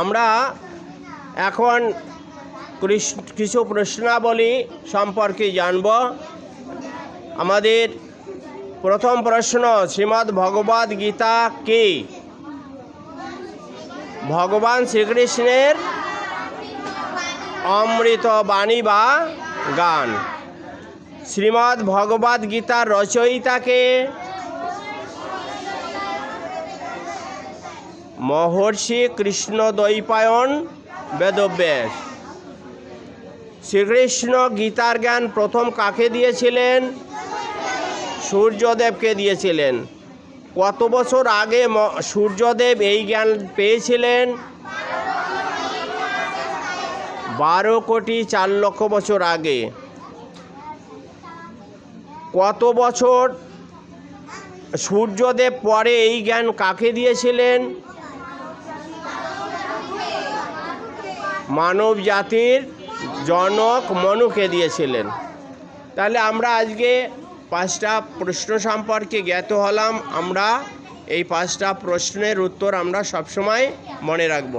আমরা এখন কিছু প্রশ্নাবলী সম্পর্কে জানব। আমাদের প্রথম প্রশ্ন, শ্রীমদ্ ভগবদ গীতা কি? ভগবান শ্রীকৃষ্ণের অমৃত বাণী বা গান। শ্রীমদ্ ভগবদ গীতার রচয়িতাকে মহর্ষি কৃষ্ণ দ্বৈপায়ন বেদব্যাস। শ্রীকৃষ্ণ গীতার জ্ঞান প্রথম কাকে দিয়েছিলেন? সূর্যদেবকে দিয়েছিলেন। কত বছর আগে সূর্যদেব এই জ্ঞান পেয়েছিলেন? বারো কোটি চার লক্ষ বছর আগে। কত বছর সূর্যদেব পরে এই জ্ঞান কাকে দিয়েছিলেন? মানব জাতির জনক মনুকে দিয়েছিলেন। তাহলে আমরা আজকে পাঁচটা প্রশ্ন সম্পর্কে জ্ঞাত হলাম, আমরা এই পাঁচটা প্রশ্নের উত্তর আমরা সবসময় মনে রাখব।